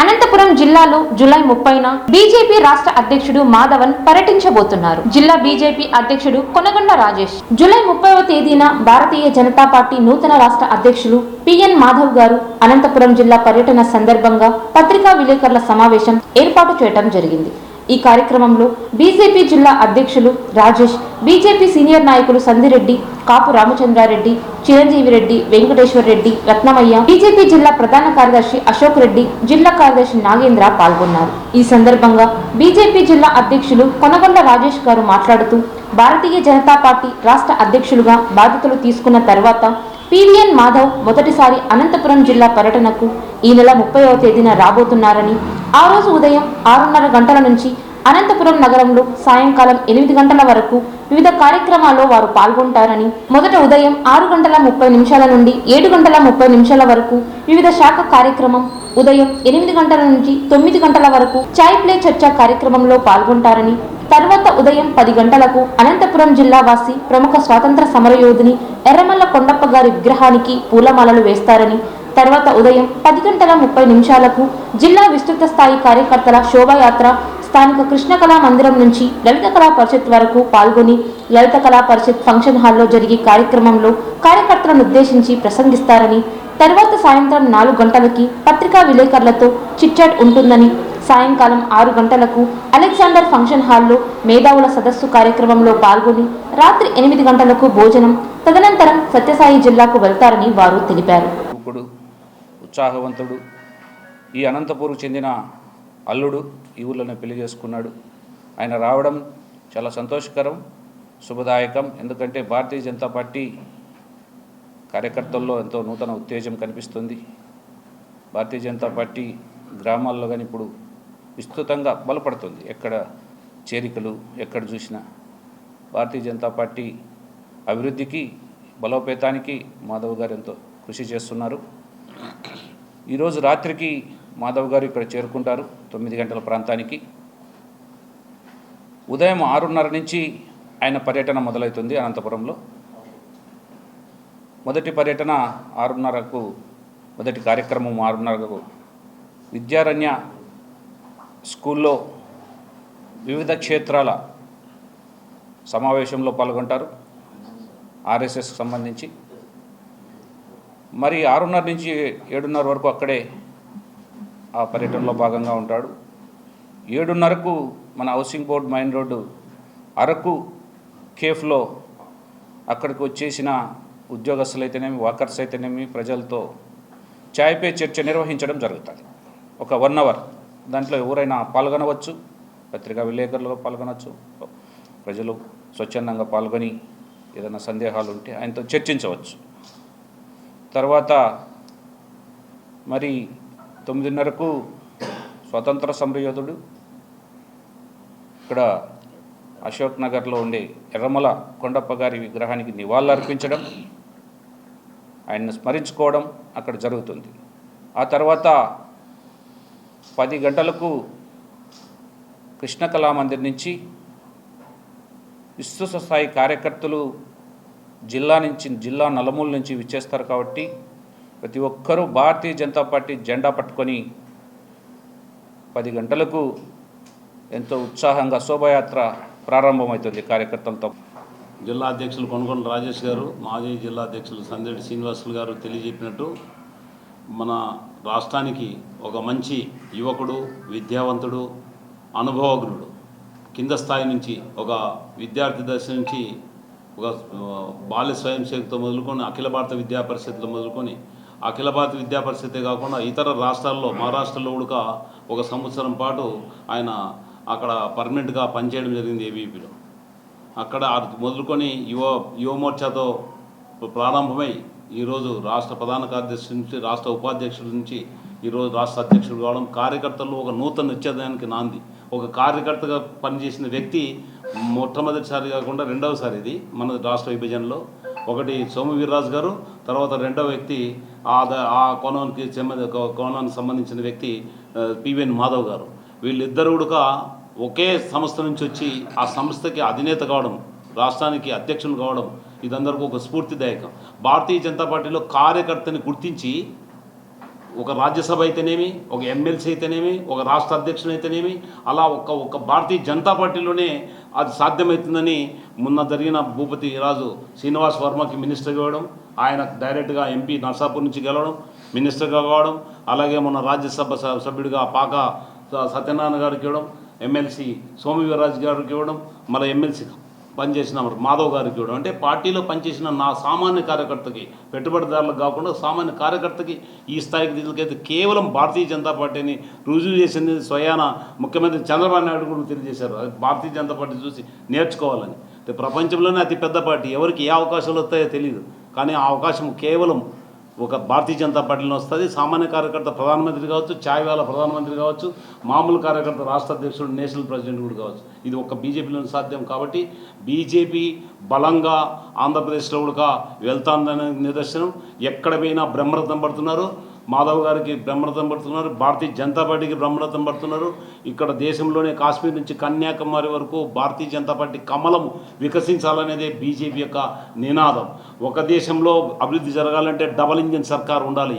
అనంతపురం జిల్లాలో జూలై ముప్పైన బీజేపీ రాష్ట్ర అధ్యక్షుడు మాధవన్ పర్యటించబోతున్నారు. జిల్లా బీజేపీ అధ్యక్షుడు కొనగొండ రాజేష్. జూలై ముప్పైవ తేదీన భారతీయ జనతా పార్టీ నూతన రాష్ట్ర అధ్యక్షులు పిఎన్ మాధవ్ గారు అనంతపురం జిల్లా పర్యటన సందర్భంగా పత్రికా విలేకరుల సమావేశం ఏర్పాటు చేయడం జరిగింది. ఈ కార్యక్రమంలో బీజేపీ జిల్లా అధ్యక్షులు రాజేష్ బీజేపీ సీనియర్ నాయకులు సందిరెడ్డి కాపు రామచంద్రారెడ్డి చిరంజీవి రెడ్డి వెంకటేశ్వర్ రెడ్డి రత్నమయ్య బీజేపీ జిల్లా ప్రధాన కార్యదర్శి అశోక్ రెడ్డి జిల్లా కార్యదర్శి నాగేంద్ర పాల్గొన్నారు. ఈ సందర్భంగా బీజేపీ జిల్లా అధ్యక్షులు కొనగొండ రాజేష్ గారు మాట్లాడుతూ భారతీయ జనతా పార్టీ రాష్ట్ర అధ్యక్షులుగా బాధ్యతలు తీసుకున్న తర్వాత పివిఎన్ మాధవ్ మొదటిసారి అనంతపురం జిల్లా పర్యటనకు ఈ నెల ముప్పైవ తేదీన రాబోతున్నారని ఆ రోజు ఉదయం ఆరున్నర గంటల నుంచి అనంతపురం నగరంలో సాయంకాలం ఎనిమిది గంటల వరకు వివిధ కార్యక్రమాల్లో వారు పాల్గొంటారని మొదట ఉదయం ఆరు గంటల ముప్పై నిమిషాల నుండి ఏడు గంటల ముప్పై నిమిషాల వరకు వివిధ శాఖ కార్యక్రమం ఉదయం ఎనిమిది గంటల నుంచి తొమ్మిది గంటల వరకు చాయ్ ప్లే చర్చ కార్యక్రమంలో పాల్గొంటారని తర్వాత ఉదయం పది గంటలకు అనంతపురం జిల్లా వాసి ప్రముఖ స్వాతంత్ర సమరయోధుని ఎర్రమల్ల కొండప్ప గారి విగ్రహానికి పూలమాలలు వేస్తారని తర్వాత ఉదయం పది గంటల ముప్పై నిమిషాలకు జిల్లా విస్తృత స్థాయి కార్యకర్తల శోభాయాత్ర స్థానిక కృష్ణ కళా మందిరం నుంచి లలిత కళా పరిషత్ వరకు పాల్గొని లలిత కళా పరిషత్ ఫంక్షన్ హాల్లో జరిగే కార్యక్రమంలో కార్యకర్తలను ఉద్దేశించి ప్రసంగిస్తారని తర్వాత సాయంత్రం నాలుగు గంటలకి పత్రికా విలేకరులతో చిట్చాట్ ఉంటుందని సాయంకాలం ఆరు గంటలకు అలెగ్జాండర్ ఫంక్షన్ హాల్లో మేధావుల సదస్సు కార్యక్రమంలో పాల్గొని రాత్రి ఎనిమిది గంటలకు భోజనం తదనంతరం సత్యసాయి జిల్లాకు వెళ్తారని వారు తెలిపారు. ఉత్సాహవంతుడు ఈ అనంతపూర్కు చెందిన అల్లుడు ఈ ఊళ్ళోనే పెళ్ళి చేసుకున్నాడు. ఆయన రావడం చాలా సంతోషకరం శుభదాయకం. ఎందుకంటే భారతీయ జనతా పార్టీ కార్యకర్తల్లో ఎంతో నూతన ఉత్తేజం కనిపిస్తుంది. భారతీయ జనతా పార్టీ గ్రామాల్లో కానీ ఇప్పుడు విస్తృతంగా బలపడుతుంది. ఎక్కడ చేరికలు ఎక్కడ చూసినా భారతీయ జనతా పార్టీ అభివృద్ధికి బలోపేతానికి మాధవ్ గారు ఎంతో కృషి చేస్తున్నారు. ఈరోజు రాత్రికి మాధవ్ గారు ఇక్కడ చేరుకుంటారు తొమ్మిది గంటల ప్రాంతానికి. ఉదయం ఆరున్నర నుంచి ఆయన పర్యటన మొదలవుతుంది అనంతపురంలో. మొదటి పర్యటన ఆరున్నరకు మొదటి కార్యక్రమం ఆరున్నరకు. విద్యారణ్య స్కూల్లో వివిధ క్షేత్రాల సమావేశంలో పాల్గొంటారు. ఆర్ఎస్ఎస్ సంబంధించి. మరి ఆరున్నర నుంచి ఏడున్నర వరకు అక్కడే ఆ పర్యటనలో భాగంగా ఉంటాడు. ఏడున్నరకు మన housing board main road Araku కేఫ్లో అక్కడికి వచ్చేసిన ఉద్యోగస్తులు అయితేనేమి అయితేనేమి ప్రజలతో చాయ్ పే చర్చ నిర్వహించడం జరుగుతుంది. ఒక వన్ అవర్ దాంట్లో ఎవరైనా పాల్గొనవచ్చు. పత్రికా విలేకరులుగా పాల్గొనవచ్చు ప్రజలు స్వచ్ఛందంగా పాల్గొని ఏదైనా సందేహాలు ఉంటే ఆయనతో చర్చించవచ్చు. తర్వాత మరి తొమ్మిదిన్నరకు స్వతంత్ర సమరయోధుడు ఇక్కడ అశోక్ నగర్లో ఉండే ఎర్రమల కొండప్ప గారి విగ్రహానికి నివాళులర్పించడం ఆయన్ని స్మరించుకోవడం అక్కడ జరుగుతుంది. ఆ తర్వాత పది గంటలకు కృష్ణ కళామందిర్ నుంచి విస్తృత స్థాయి కార్యకర్తలు జిల్లా నుంచి జిల్లా నలుమూల నుంచి విచ్చేస్తారు కాబట్టి ప్రతి ఒక్కరూ భారతీయ జనతా పార్టీ జెండా పట్టుకొని పది గంటలకు ఎంతో ఉత్సాహంగా శోభాయాత్ర ప్రారంభమవుతుంది కార్యకర్తలతో. జిల్లా అధ్యక్షులు కొనుగోలు రాజేష్ గారు మాజీ జిల్లా అధ్యక్షులు సందేడి శ్రీనివాసులు గారు తెలియజెప్పినట్టు మన రాష్ట్రానికి ఒక మంచి యువకుడు విద్యావంతుడు అనుభవజ్ఞుడు. కింద స్థాయి నుంచి ఒక విద్యార్థి దశ నుంచి ఒక బాల్య స్వయం సేవతో మొదలుకొని అఖిల భారత విద్యా పరిషత్లో మొదలుకొని అఖిల భారత విద్యా పరిషత్తే కాకుండా ఇతర రాష్ట్రాల్లో మహారాష్ట్రలో కూడా ఒక సంవత్సరం పాటు ఆయన అక్కడ పర్మనెంట్గా పనిచేయడం జరిగింది ఏబీపీలో. అక్కడ మొదలుకొని యువ యువమోర్చాతో ప్రారంభమై ఈరోజు రాష్ట్ర ప్రధాన కార్యదర్శి నుంచి రాష్ట్ర ఉపాధ్యక్షుల నుంచి ఈరోజు రాష్ట్ర అధ్యక్షుడు కావడం కార్యకర్తలు ఒక నూతన నిత్యదానికి నాంది. ఒక కార్యకర్తగా పనిచేసిన వ్యక్తి మొట్టమొదటిసారి కాకుండా రెండవసారి ఇది మన రాష్ట్ర విభజనలో. ఒకటి సోము వీర్రాజు గారు తర్వాత రెండవ వ్యక్తి ఆ ఆ కోణానికి కోణానికి సంబంధించిన వ్యక్తి పివిఎన్ మాధవ్ గారు. వీళ్ళిద్దరు కూడా ఒకే సంస్థ నుంచి వచ్చి ఆ సంస్థకి అధినేత కావడం రాష్ట్రానికి అధ్యక్షులు కావడం ఇదందరికీ ఒక స్ఫూర్తిదాయకం. భారతీయ జనతా పార్టీలో కార్యకర్తని గుర్తించి ఒక రాజ్యసభ అయితేనేమి ఒక ఎమ్మెల్సీ అయితేనేమి ఒక రాష్ట్ర అధ్యక్షుడు అయితేనేమి అలా ఒక ఒక భారతీయ జనతా పార్టీలోనే అది సాధ్యమవుతుందని మొన్న జరిగిన భూపతి రాజు శ్రీనివాస్ వర్మకి మినిస్టర్ ఇవ్వడం ఆయన డైరెక్ట్గా ఎంపీ నర్సాపూర్ నుంచి గెలవడం మినిస్టర్గా కావడం అలాగే మొన్న రాజ్యసభ సభ్యుడిగా పాక సత్యనారాయణ గారికి ఇవ్వడం ఎమ్మెల్సీ సోమవీరరాజు గారికి ఇవ్వడం మళ్ళీ ఎమ్మెల్సీ పనిచేసిన మాధవ్ గారికి ఇవ్వడం అంటే పార్టీలో పనిచేసిన నా సామాన్య కార్యకర్తకి పెట్టుబడిదారులకు కాకుండా సామాన్య కార్యకర్తకి ఈ స్థాయికి తీసుకెళ్తే కేవలం భారతీయ జనతా పార్టీని రుజువు చేసింది స్వయాన ముఖ్యమంత్రి చంద్రబాబు నాయుడు కూడా తెలియజేశారు. అది భారతీయ జనతా పార్టీ చూసి నేర్చుకోవాలని. అంటే ప్రపంచంలోనే అతి పెద్ద పార్టీ. ఎవరికి ఏ అవకాశాలు వస్తాయో తెలియదు కానీ ఆ అవకాశం కేవలం ఒక భారతీయ జనతా పార్టీలో వస్తుంది. సామాన్య కార్యకర్త ప్రధానమంత్రి కావచ్చు ఛాయ్ వాళ్ళ ప్రధానమంత్రి కావచ్చు మామూలు కార్యకర్త రాష్ట్ర అధ్యక్షుడు నేషనల్ ప్రెసిడెంట్ కూడా కావచ్చు. ఇది ఒక బీజేపీలో సాధ్యం కాబట్టి బీజేపీ బలంగా ఆంధ్రప్రదేశ్లో కూడా వెళ్తాందనే నిదర్శనం. ఎక్కడ పోయినా బ్రహ్మరథం పడుతున్నారు. మాధవ్ గారికి బ్రహ్మరథం పడుతున్నారు. భారతీయ జనతా పార్టీకి బ్రహ్మరథం పడుతున్నారు. ఇక్కడ దేశంలోనే కాశ్మీర్ నుంచి కన్యాకుమారి వరకు భారతీయ జనతా పార్టీ కమలం వికసించాలనేదే బీజేపీ యొక్క నినాదం. ఒక దేశంలో అభివృద్ధి జరగాలంటే డబల్ ఇంజిన్ సర్కార్ ఉండాలి.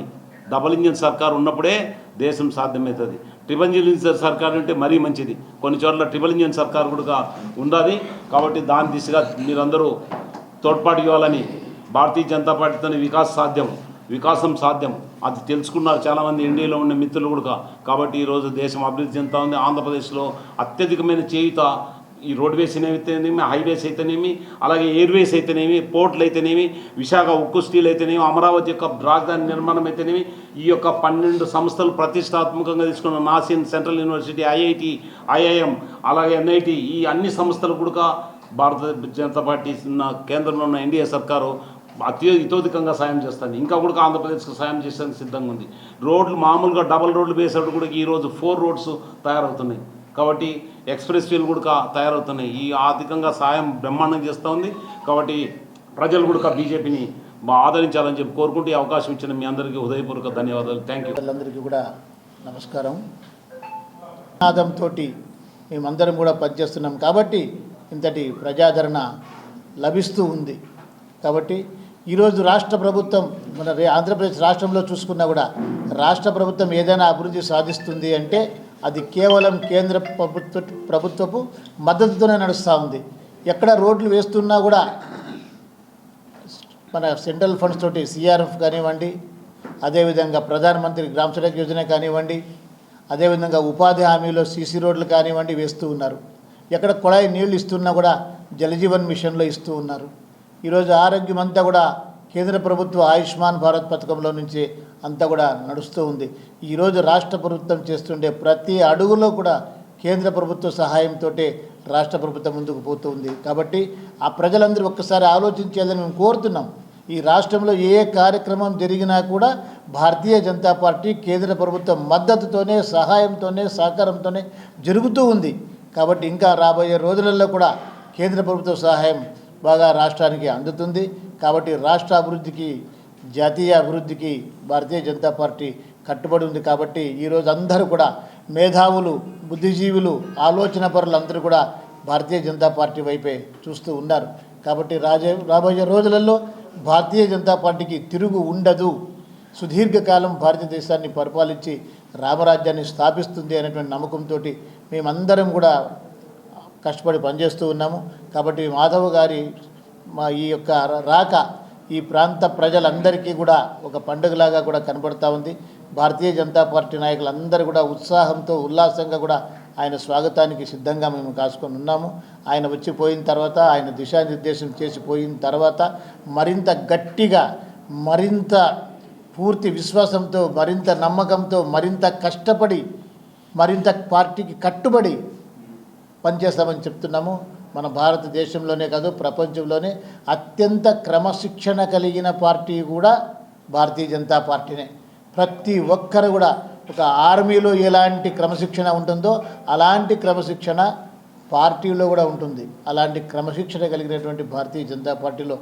డబల్ ఇంజిన్ సర్కార్ ఉన్నప్పుడే దేశం సాధ్యమవుతుంది. ట్రిపుల్ ఇంజిన్ సర్కార్ అంటే మరీ మంచిది. కొన్ని చోట్ల ట్రిపుల్ ఇంజిన్ సర్కార్ కూడా ఉండాలి. కాబట్టి దాని దిశగా మీరందరూ తోడ్పాటు ఇవ్వాలని భారతీయ జనతా పార్టీతో వికాస్ సాధ్యం. వికాసం సాధ్యం. అది తెలుసుకున్నారు చాలామంది ఇండియాలో ఉన్న మిత్రులు కూడా. కాబట్టి ఈరోజు దేశం అభివృద్ధి చెందుతా ఉంది. ఆంధ్రప్రదేశ్లో అత్యధికమైన చేయుత ఈ రోడ్వేస్ అయితేనేమి హైవేస్ అయితేనేమి అలాగే ఎయిర్వేస్ అయితేనేమి పోర్ట్లు అయితేనేమి విశాఖ ఉక్కు స్టీల్ అయితేనేమి అమరావతి యొక్క రాజధాని నిర్మాణం అయితేనేమి ఈ యొక్క పన్నెండు సంస్థలు ప్రతిష్టాత్మకంగా తీసుకున్న NACIN central university IIT IIM అలాగే ఎన్ఐటి ఈ అన్ని సంస్థలు కూడా భారత జనతా పార్టీ కేంద్రంలో ఉన్న ఎన్డీఏ సర్కారు అతి ఇతోధికంగా సాయం చేస్తుంది ఇంకా కూడా ఆంధ్రప్రదేశ్కి సాయం చేసేందుకు సిద్ధంగా ఉంది. రోడ్లు మామూలుగా డబల్ రోడ్లు వేసేటప్పుడు కూడా ఈరోజు ఫోర్ రోడ్స్ తయారవుతున్నాయి. కాబట్టి ఎక్స్ప్రెస్ వేలు కూడా తయారవుతున్నాయి. ఈ ఆర్థికంగా సాయం బ్రహ్మాండం చేస్తూ ఉంది. కాబట్టి ప్రజలు కూడా బీజేపీని ఆదరించాలని చెప్పి కోరుకుంటూ ఈ అవకాశం ఇచ్చిన మీ అందరికీ హృదయపూర్వక ధన్యవాదాలు. థ్యాంక్ యూ అందరికీ కూడా నమస్కారం. నినాదంతో మేమందరం కూడా పనిచేస్తున్నాం. కాబట్టి ఇంతటి ప్రజాదరణ లభిస్తూ ఉంది. కాబట్టి ఈరోజు రాష్ట్ర ప్రభుత్వం మన ఆంధ్రప్రదేశ్ రాష్ట్రంలో చూసుకున్నా కూడా రాష్ట్ర ప్రభుత్వం ఏదైనా అభివృద్ధి సాధిస్తుంది అంటే అది కేవలం కేంద్ర ప్రభుత్వ ప్రభుత్వపు మద్దతుతోనే నడుస్తూ ఉంది. ఎక్కడ రోడ్లు వేస్తున్నా కూడా మన సెంట్రల్ ఫండ్స్ తోటి సిఆర్ఎఫ్ కానివ్వండి అదేవిధంగా ప్రధానమంత్రి గ్రామ సడక్ యోజన కానివ్వండి అదేవిధంగా ఉపాధి హామీలో సీసీ రోడ్లు కానివ్వండి వేస్తూ ఉన్నారు. ఎక్కడ కొళాయి నీళ్ళు ఇస్తున్నా కూడా జలజీవన్ మిషన్లో ఇస్తూ ఉన్నారు. ఈరోజు ఆరోగ్యం అంతా కూడా కేంద్ర ప్రభుత్వ ఆయుష్మాన్ భారత్ పథకంలో నుంచి అంతా కూడా నడుస్తూ ఉంది. ఈరోజు రాష్ట్ర ప్రభుత్వం చేస్తుండే ప్రతి అడుగులో కూడా కేంద్ర ప్రభుత్వ సహాయంతో రాష్ట్ర ప్రభుత్వం ముందుకు పోతూ ఉంది. కాబట్టి ఆ ప్రజలందరూ ఒక్కసారి ఆలోచించేదని మేము కోరుతున్నాం. ఈ రాష్ట్రంలో ఏ ఏ కార్యక్రమం జరిగినా కూడా భారతీయ జనతా పార్టీ కేంద్ర ప్రభుత్వం మద్దతుతోనే సహాయంతోనే సహకారంతోనే జరుగుతూ ఉంది. కాబట్టి ఇంకా రాబోయే రోజులలో కూడా కేంద్ర ప్రభుత్వ సహాయం బాగా రాష్ట్రానికి అందుతుంది. కాబట్టి రాష్ట్ర అభివృద్ధికి జాతీయ అభివృద్ధికి భారతీయ జనతా పార్టీ కట్టుబడి ఉంది. కాబట్టి ఈరోజు అందరూ కూడా మేధావులు బుద్ధిజీవులు ఆలోచన పరులు అందరూ కూడా భారతీయ జనతా పార్టీ వైపే చూస్తూ ఉన్నారు. కాబట్టి రాజే రాబోయే రోజులలో భారతీయ జనతా పార్టీకి తిరుగు ఉండదు. సుదీర్ఘకాలం భారతదేశాన్ని పరిపాలించి రామరాజ్యాన్ని స్థాపిస్తుంది అనేటువంటి నమ్మకంతో మేమందరం కూడా కష్టపడి పనిచేస్తూ ఉన్నాము. కాబట్టి మాధవ్ గారి మా ఈ యొక్క రాక ఈ ప్రాంత ప్రజలందరికీ కూడా ఒక పండుగలాగా కూడా కనబడతా ఉంది. భారతీయ జనతా పార్టీ నాయకులందరూ కూడా ఉత్సాహంతో ఉల్లాసంగా కూడా ఆయన స్వాగతానికి సిద్ధంగా మేము కాసుకొని ఉన్నాము. ఆయన వచ్చి పోయిన తర్వాత ఆయన దిశానిర్దేశం చేసి పోయిన తర్వాత మరింత గట్టిగా మరింత పూర్తి విశ్వాసంతో మరింత నమ్మకంతో మరింత కష్టపడి మరింత పార్టీకి కట్టుబడి పనిచేస్తామని చెప్తున్నాము. మన భారతదేశంలోనే కాదు ప్రపంచంలోనే అత్యంత క్రమశిక్షణ కలిగిన పార్టీ కూడా భారతీయ జనతా పార్టీనే. ప్రతి ఒక్కరు కూడా ఒక ఆర్మీలో ఎలాంటి క్రమశిక్షణ ఉంటుందో అలాంటి క్రమశిక్షణ పార్టీలో కూడా ఉంటుంది. అలాంటి క్రమశిక్షణ కలిగినటువంటి భారతీయ జనతా పార్టీలో